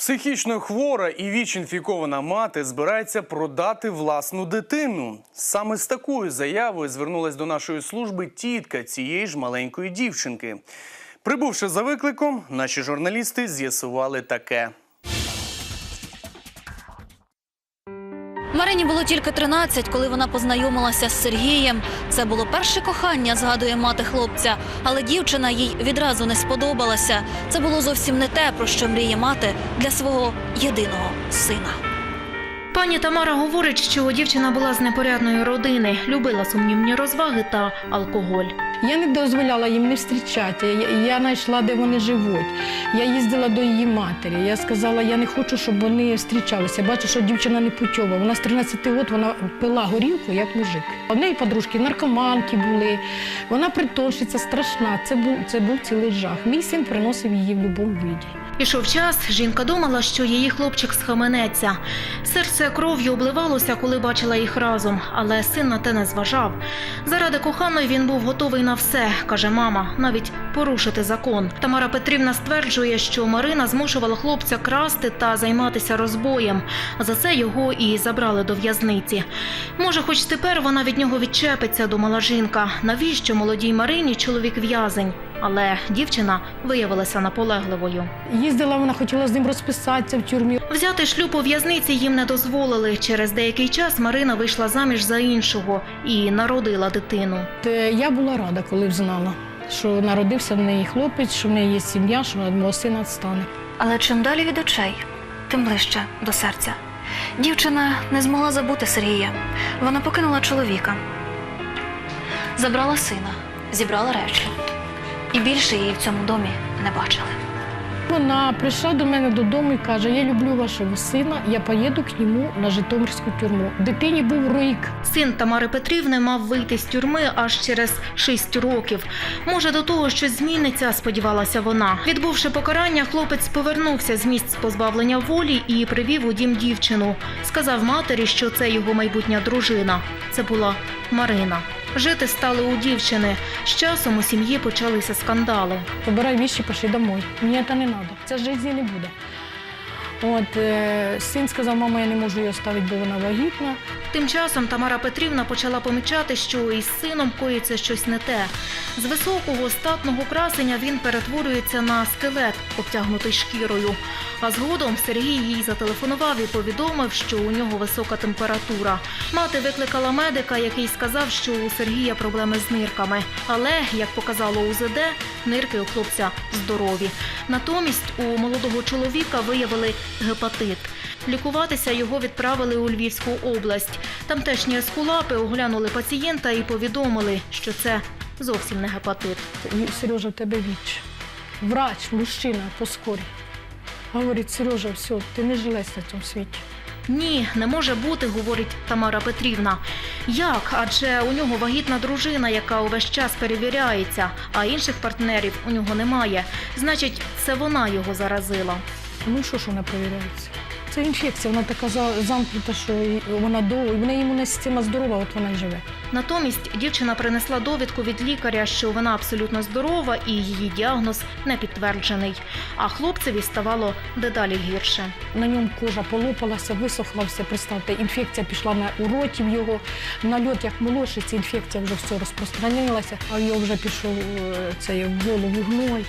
Психічно хвора і ВІЧ-інфікована мати збирається продати власну дитину. Саме з такою заявою звернулась до нашої служби тітка цієї ж маленької дівчинки. Прибувши за викликом, наші журналісти з'ясували таке. Марині було тільки 13, коли вона познайомилася з Сергієм. Це було перше кохання, згадує мати хлопця. Але дівчина їй відразу не сподобалася. Це було зовсім не те, про що мріє мати для свого єдиного сина. Пані Тамара говорить, що дівчина була з непорядної родини, любила сумнівні розваги та алкоголь. Я не дозволяла їм не зустрічати. Я, знайшла, де вони живуть. Я їздила до її матері. Я сказала, я не хочу, щоб вони зустрічалися. Бачу, що дівчина не путьова. Вона з 13 років вона пила горілку, як мужик. У неї подружки наркоманки були. Вона притонщиця страшна. Це був, це був цілий жах. Мій син приносив її в будь-якому віді. Ішов час, жінка думала, що її хлопчик схаменеться. Серце кров'ю обливалося, коли бачила їх разом, але син на те не зважав. Заради коханої він був готовий на все, каже мама, навіть порушити закон. Тамара Петрівна стверджує, що Марина змушувала хлопця красти та займатися розбоєм. За це його і забрали до в'язниці. Може, хоч тепер вона від нього відчепиться, думала жінка. Навіщо молодій Марині чоловік в'язень? Але дівчина виявилася наполегливою. Їздила, вона хотіла з ним розписатися в тюрмі. Взяти шлюб у в'язниці їм не дозволили. Через деякий час Марина вийшла заміж за іншого і народила дитину. Е, Я була рада, коли б знала, що народився в неї хлопець, що в неї є сім'я, що від мого сина стане. Але чим далі від очей, тим ближче до серця. Дівчина не змогла забути Сергія. Вона покинула чоловіка, забрала сина, зібрала речі. І більше її в цьому домі не бачили. Вона прийшла до мене додому і каже: Я люблю вашого сина, я поїду к ньому на Житомирську тюрму. Дитині був рік. Син Тамари Петрівни мав вийти з тюрми аж через шість років. Може, до того щось зміниться, сподівалася вона. Відбувши покарання, хлопець повернувся з місць позбавлення волі і привів у дім дівчину. Сказав матері, що це його майбутня дружина. Це була Марина. Жити стали у дівчини. З часом у сім'ї почалися скандали. Побирай віші, пошли домой. Мені це не треба. Це життя не буде. От е, син сказав, мама, я не можу її оставити, бо вона вагітна. Тим часом Тамара Петрівна почала помічати, що із сином коїться щось не те. З високого статного красення він перетворюється на скелет, обтягнутий шкірою. А згодом Сергій їй зателефонував і повідомив, що у нього висока температура. Мати викликала медика, який сказав, що у Сергія проблеми з нирками. Але, як показало УЗД, нирки у хлопця здорові. Натомість у молодого чоловіка виявили гепатит. Лікуватися його відправили у Львівську область. Тамтешні ескулапи оглянули пацієнта і повідомили, що це зовсім не гепатит. Сережа, в тебе віч. Врач, мужчина, поскорі. Говорить, Сережа, все, ти не жилась на цьому світі. Ні, не може бути, говорить Тамара Петрівна. Як? Адже у нього вагітна дружина, яка увесь час перевіряється, а інших партнерів у нього немає. Значить, це вона його заразила. Ну що ж вона перевіряється? Це інфекція, вона така замкнута, що вона довго, і в неї імунна система здорова, от вона живе. Натомість дівчина принесла довідку від лікаря, що вона абсолютно здорова і її діагноз не підтверджений. А хлопцеві ставало дедалі гірше. На ньому кожа полопалася, висохла все. Представте, інфекція пішла на у роті в його. На льот, як молодший, ця інфекція вже все розпространилася, а його вже пішов е, цей в голову гной.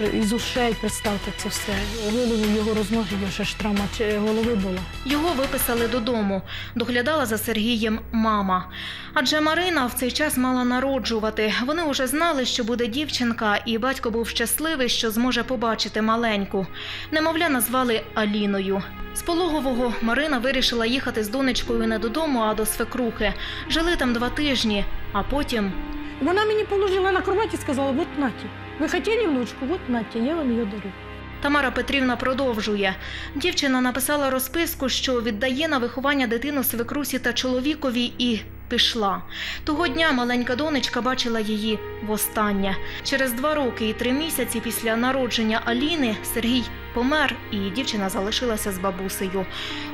Із ушей, представте, це все. Голову його розмножив, ще ж травма голови була. Його виписали додому. Доглядала за Сергієм мама. Адже Марина в цей час мала народжувати. Вони вже знали, що буде дівчинка, і батько був щасливий, що зможе побачити маленьку. Немовля назвали Аліною. З пологового Марина вирішила їхати з донечкою не додому, а до свекрухи. Жили там два тижні, а потім Вона мені положила на кроваті і сказала, от наті, ви хотіли внучку, от наті, я вам її дарю. Тамара Петрівна продовжує. Дівчина написала розписку, що віддає на виховання дитину свекрусі та чоловікові і пішла. Того дня маленька донечка бачила її востаннє. Через два роки і три місяці після народження Аліни Сергій помер, і дівчина залишилася з бабусею.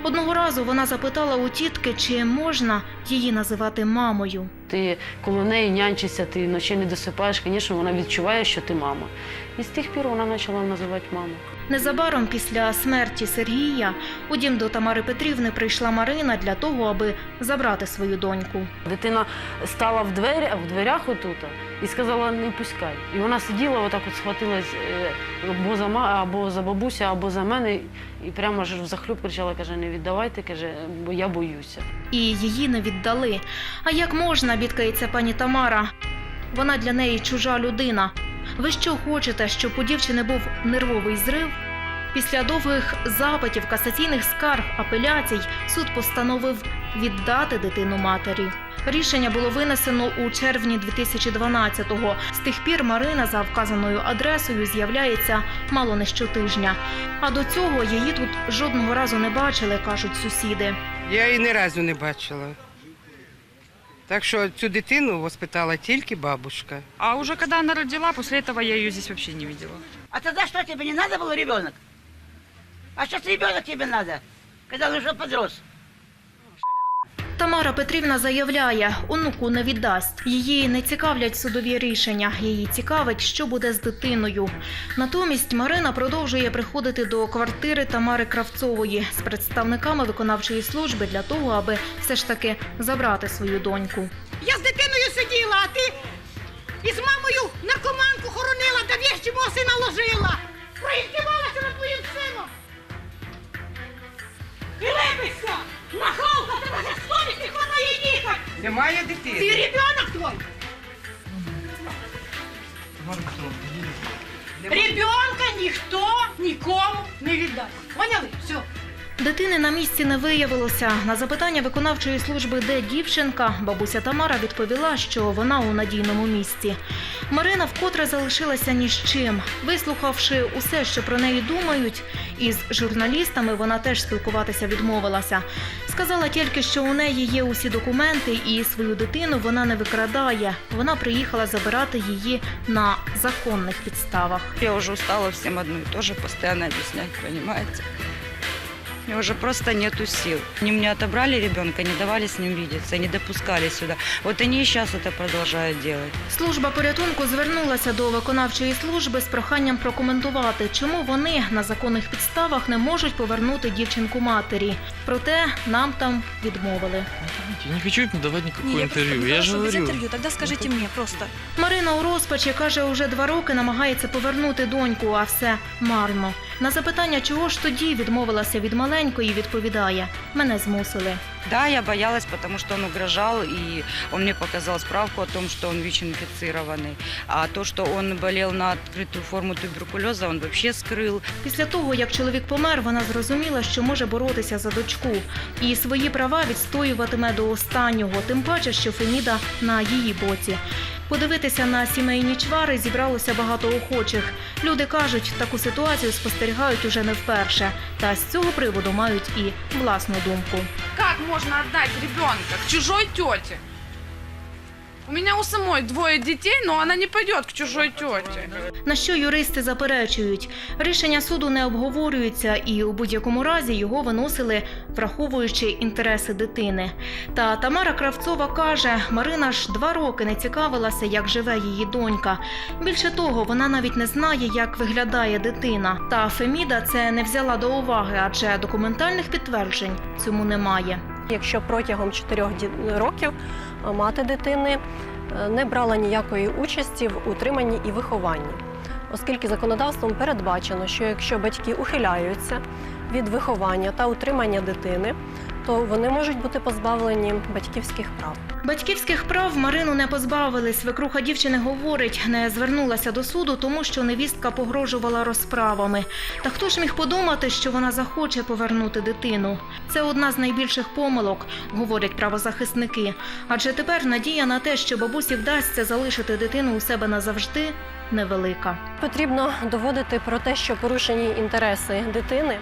Одного разу вона запитала у тітки, чи можна її називати мамою. Ти коло неї нянчишся, ти ночі не досипаєш, звісно, вона відчуває, що ти мама. І з тих пір вона почала називати маму. Незабаром після смерті Сергія у дім до Тамари Петрівни прийшла Марина для того, аби забрати свою доньку. Дитина стала в, двері, в дверях отут і сказала, не пускай. І вона сиділа, отак от схватилась е, або за, ма- або за бабуся, або за мене, і прямо ж захлюб кричала, каже, не віддавайте, каже, бо я боюся. І її не віддали. А як можна, бідкається пані Тамара? Вона для неї чужа людина. Ви що хочете, щоб у дівчини був нервовий зрив? Після довгих запитів, касаційних скарг, апеляцій суд постановив віддати дитину матері. Рішення було винесено у червні 2012-го. З тих пір Марина за вказаною адресою з'являється мало не щотижня. А до цього її тут жодного разу не бачили, кажуть сусіди. Я її ні разу не бачила. Так що цю дитину воспитала тільки бабушка. А уже когда она родила, после этого я ее здесь вообще не видела. А тогда что, тебе не надо было ребенок? А сейчас ребенок тебе надо, когда он уже подрос. Тамара Петрівна заявляє, онуку не віддасть. Її не цікавлять судові рішення. Її цікавить, що буде з дитиною. Натомість Марина продовжує приходити до квартири Тамари Кравцової з представниками виконавчої служби для того, аби все ж таки забрати свою доньку. Я з дитиною сиділа, а ти із мамою наркоманку хоронила, та вещі мого сина. Немає Ти дитини. ребенок твой! Ребенка ніхто нікому не віддасть. Поняли? Все. Дитини на місці не виявилося. На запитання виконавчої служби, де дівчинка, бабуся Тамара відповіла, що вона у надійному місці. Марина вкотре залишилася ні з чим. Вислухавши усе, що про неї думають, із журналістами вона теж спілкуватися відмовилася. Сказала тільки, що у неї є усі документи, і свою дитину вона не викрадає. Вона приїхала забирати її на законних підставах. Я уже устала всім одним, теж постоянно объяснять, понимаете? Мне уже просто нету сил. Они мне отобрали ребенка, не давали с ним видеться, не допускали сюда. Вот они и сейчас это продолжают делать. Служба порятунку звернулася до виконавчої служби з проханням прокоментувати, чому вони на законних підставах не можуть повернути дівчинку матері. Проте нам там відмовили. Я не хочу давать никакое интервью. Я же говорю. тогда скажите мне просто. Марина у розпачі каже, уже два роки намагається повернути доньку, а все марно. На запитання, чого ж тоді відмовилася від маленької, відповідає: мене змусили. Да, я боялась, потому что он угрожал, и он мне показал справку о том, что он ВИЧ-инфицированный. А то, что он болел на открытую форму туберкулеза, он вообще скрыл. Після того, як чоловік помер, вона зрозуміла, що може боротися за дочку і свої права відстоюватиме до останнього, тим паче, що Феміда на її боці. Подивитися на сімейні чвари зібралося багато охочих. Люди кажуть, таку ситуацію спостерігають уже не вперше, та з цього приводу мають і власну думку. Как можна віддати дитину чужій тете? У меня у самой двое детей, но она не пойдет к чужой тете. На що юристи заперечують, рішення суду не обговорюється, і у будь-якому разі його виносили, враховуючи інтереси дитини. Та Тамара Кравцова каже, Марина ж два роки не цікавилася, як живе її донька. Більше того, вона навіть не знає, як виглядає дитина. Та Феміда це не взяла до уваги, адже документальних підтверджень цьому немає. Якщо протягом чотирьох ді- років мати дитини е, не брала ніякої участі в утриманні і вихованні, оскільки законодавством передбачено, що якщо батьки ухиляються від виховання та утримання дитини, то вони можуть бути позбавлені батьківських прав. Батьківських прав Марину не позбавили. Свекруха дівчини говорить, не звернулася до суду, тому що невістка погрожувала розправами. Та хто ж міг подумати, що вона захоче повернути дитину? Це одна з найбільших помилок, говорять правозахисники. Адже тепер надія на те, що бабусі вдасться залишити дитину у себе назавжди, невелика. Потрібно доводити про те, що порушені інтереси дитини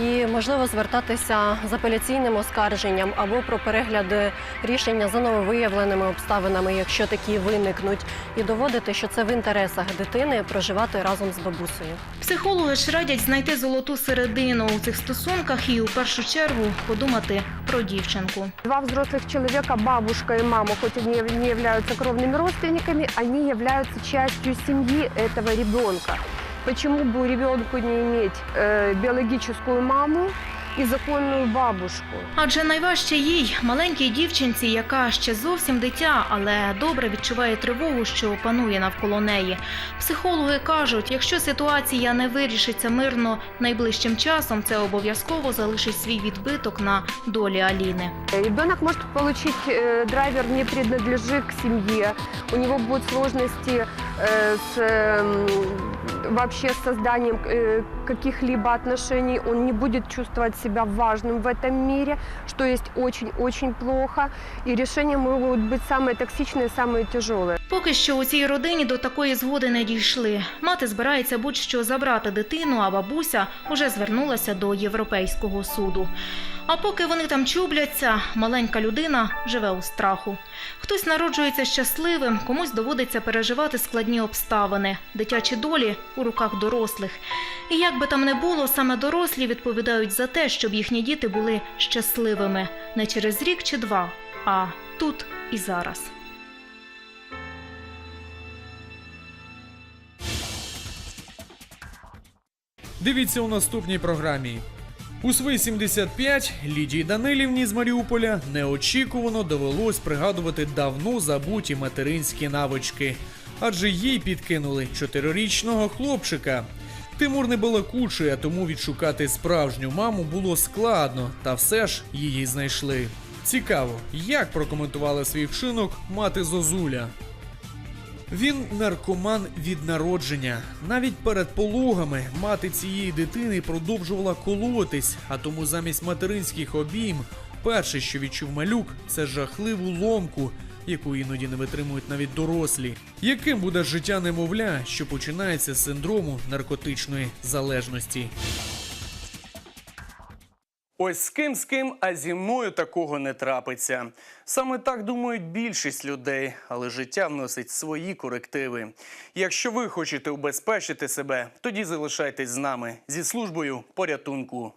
і можливо звертатися з апеляційним оскарженням або про перегляд рішення за нововиявленими обставинами, якщо такі виникнуть, і доводити, що це в інтересах дитини проживати разом з бабусею. Психологи ж радять знайти золоту середину у цих стосунках і у першу чергу подумати про дівчинку. Два взрослых человека, бабушка и мама, хоть они не являются кровными родственниками, они являются частью семьи этого ребенка. Почему бы ребенку не иметь э, биологическую маму и законную бабушку? Адже найважче їй, маленькій дівчинці, яка ще зовсім дитя, але добре відчуває тривогу, що панує навколо неї. Психологи кажуть, якщо ситуація не вирішиться мирно найближчим часом, це обов'язково залишить свій відбиток на долі Аліни. Ребенок может получить, э, драйвер не принадлежит к семье, у него будут сложности э, с, эм, вообще с созданием э, каких-либо отношений, он не будет чувствовать себя важным в этом мире, что есть очень-очень плохо, и решения могут быть самые токсичные, самые тяжелые. Поки що у цій родині до такої згоди не дійшли. Мати збирається будь-що забрати дитину, а бабуся уже звернулася до Європейського суду. А поки вони там чубляться, маленька людина живе у страху. Хтось народжується щасливим, комусь доводиться переживати складні обставини, дитячі долі у руках дорослих. І як би там не було, саме дорослі відповідають за те, щоб їхні діти були щасливими не через рік чи два, а тут і зараз. Дивіться у наступній програмі. У свої 75 Лідії Данилівні з Маріуполя неочікувано довелось пригадувати давно забуті материнські навички, адже їй підкинули чотирирічного хлопчика. Тимур не балакучий, а тому відшукати справжню маму було складно, та все ж її знайшли. Цікаво, як прокоментувала свій вчинок мати Зозуля. Він наркоман від народження. Навіть перед пологами мати цієї дитини продовжувала колотись, а тому замість материнських обійм, перше, що відчув малюк, це жахливу ломку, яку іноді не витримують навіть дорослі. Яким буде життя немовля, що починається з синдрому наркотичної залежності? Ось з ким з ким, а зі мною такого не трапиться. Саме так думають більшість людей, але життя вносить свої корективи. Якщо ви хочете убезпечити себе, тоді залишайтесь з нами зі службою порятунку.